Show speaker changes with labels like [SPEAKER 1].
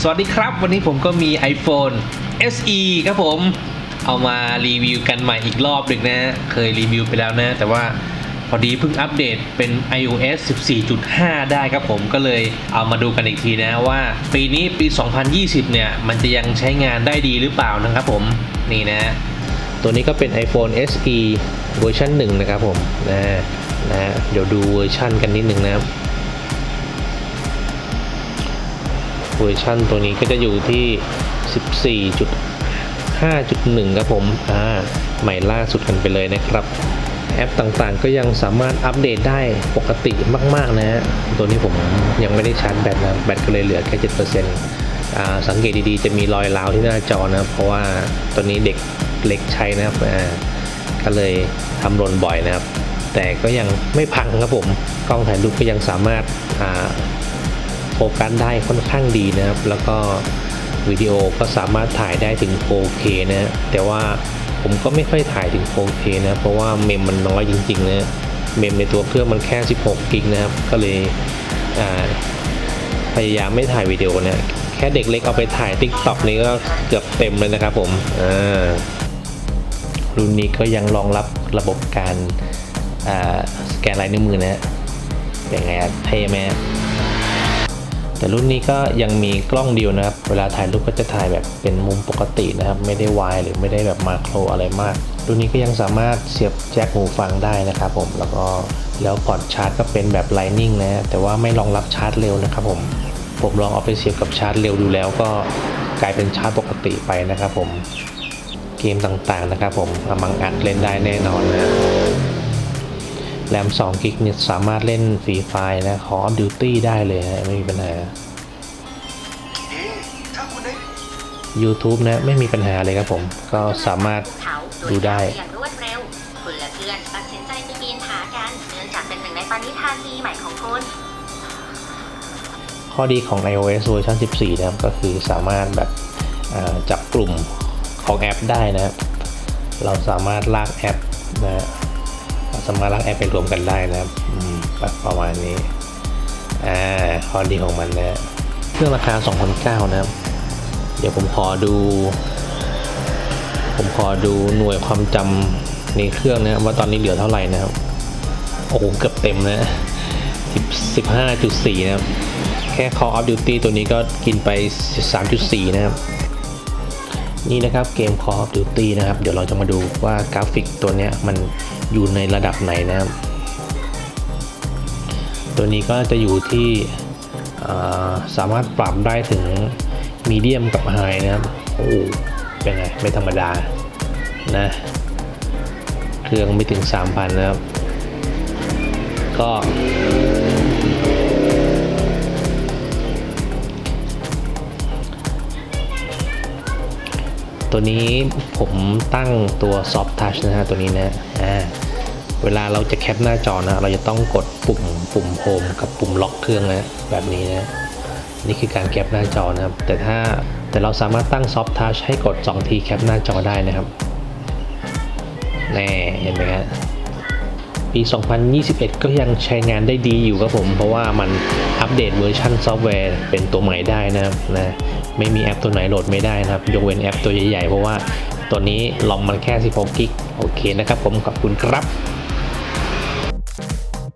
[SPEAKER 1] สวัสดีครับ วันนี้ผมก็มี iPhone SE ครับผม เอามารีวิวกันใหม่อีกรอบหนึ่งนะ เคยรีวิวไปแล้วนะ แต่ว่าพอดีเพิ่งอัปเดตเป็น iOS 14.5 ได้ครับผมก็เลยเอามาดูกันอีกทีนะว่า ปีนี้ปี 2020 เนี่ย มันจะยังใช้งานได้ดีหรือเปล่านะครับผม นี่นะ ตัวนี้ก็เป็น iPhone SE เวอร์ชัน1 นะครับผมนะนะเดี๋ยวดูเวอร์ชันกันนิดนึงนะครับ เวอร์ชันตัวนี้ก็จะอยู่ที่ 14.5.1 ครับผม อ่า ใหม่ล่าสุดกันไปเลยนะครับ แอปต่างๆก็ยังสามารถอัปเดตได้ปกติมากๆนะฮะ ตัวนี้ผมยังไม่ได้ชาร์จแบตนะ แบตก็เลยเหลือแค่7%อ่าสังเกตดีๆ จะมีรอยร้าวที่หน้าจอนะเพราะว่าตัวนี้เด็กเล็กใช้นะครับก็เลยทำหล่นบ่อยนะครับ แต่ก็ยังไม่พังครับผม กล้องถ่ายรูปก็ยังสามารถอ่า โฟกัสได้ค่อนข้างดีนะครับ แล้วก็วิดีโอก็สามารถถ่ายได้ถึง 4K นะแต่ว่าผมก็ไม่ค่อยถ่ายถึง 4K นะเพราะว่าเมมมันน้อยจริงๆนะเมมในตัวเครื่องมันแค่ 16กิกนะครับ ก็เลยพยายามไม่ถ่ายวิดีโอนะแค่เด็กเล็กเอาไปถ่าย TikTok นี่ก็เกือบเต็มเลยนะครับผมรุ่นนี้ก็ยังรองรับระบบการสแกนลายนิ้วมือนะฮะเป็นไงเท่ไหม แต่รุ่นนี้ก็ยังมีกล้องเดียวนะครับ เวลาถ่ายรูปก็จะถ่ายแบบเป็นมุมปกตินะครับ ไม่ได้วายหรือไม่ได้แบบมาโครอะไรมาก รุ่นนี้ก็ยังสามารถเสียบแจ็คหูฟังได้นะครับผม แล้วก็แล้วพอร์ตชาร์จก็เป็นแบบ Lightning นะ แต่ว่าไม่รองรับชาร์จเร็วนะครับผม ผมลองเอาไปเสียบกับชาร์จเร็วดูแล้วก็กลายเป็นชาร์จปกติไปนะครับผม เกมต่างๆนะครับผมอมังอัดเล่นได้แน่นอนนะ แรม2กิกเนี่ยสามารถเล่นฟรีไฟนะ Call of Duty ได้เลยนะไม่มีปัญหา YouTube นะไม่มีปัญหาเลยครับผม ก็สามารถดูได้
[SPEAKER 2] อย่างรวดเร็ว คุณและเพื่อนตัดสินใจไปปีนผากันเนื่องจากเป็นหนึ่งในปณิธานปีใหม่ของคุณ
[SPEAKER 1] ข้อดีของ iOS เวอร์ชัน14 นะครับ ก็คือสามารถแบบอ่าจับกลุ่มของแอปได้นะครับ เราสามารถลากแอปนะฮะเรา สามารถลากแอปไปรวมกันได้นะครับประมาณนี้อ่าข้อดีของมันนะเครื่องราคา2,009นะครับ เดี๋ยวผมขอดู ผมขอดูหน่วยความจำในเครื่องนะครับว่าตอนนี้เหลือเท่าไหร่นะครับโอ้โหเกือบเต็มนะ10 15.4 นะครับ แค่ Call of Duty ตัวนี้ก็กินไป3.4 นะครับ นี่นะครับเกม Call of Duty นะครับ เดี๋ยวเราจะมาดูว่ากราฟิกตัวนี้มันอยู่ในระดับไหนนะครับ ตัวนี้ก็จะอยู่ที่อ่าสามารถปรับได้ถึงมีเดียมกับไฮนะครับโอ้เป็นไง ไม่ธรรมดานะ เครื่องไม่ถึง 3,000 นะครับ ก็ ตัวนี้ผมตั้งตัว Soft Touch นะฮะตัวนี้นะอ่าเวลาเราจะแคปหน้าจอนะเราจะต้องกดปุ่มปุ่มโฮมกับปุ่มล็อกเครื่องนะแบบนี้นะนี่คือการแคปหน้าจอนะครับ แต่ถ้าแต่เราสามารถตั้ง Soft Touch ให้กด 2 ทีแคปหน้าจอได้นะครับแน่เห็นไหมครับ ปี 2021 ก็ยังใช้งานได้ดีอยู่ครับผม เพราะว่ามันอัปเดตเวอร์ชันซอฟต์แวร์เป็นตัวใหม่ได้นะครับนะไม่มีแอปตัวไหนโหลดไม่ได้นะครับ ยกเว้นแอปตัวใหญ่ๆ เพราะว่าตัวนี้ลองมันแค่ 16 กิก โอเคนะครับผม ขอบคุณครับ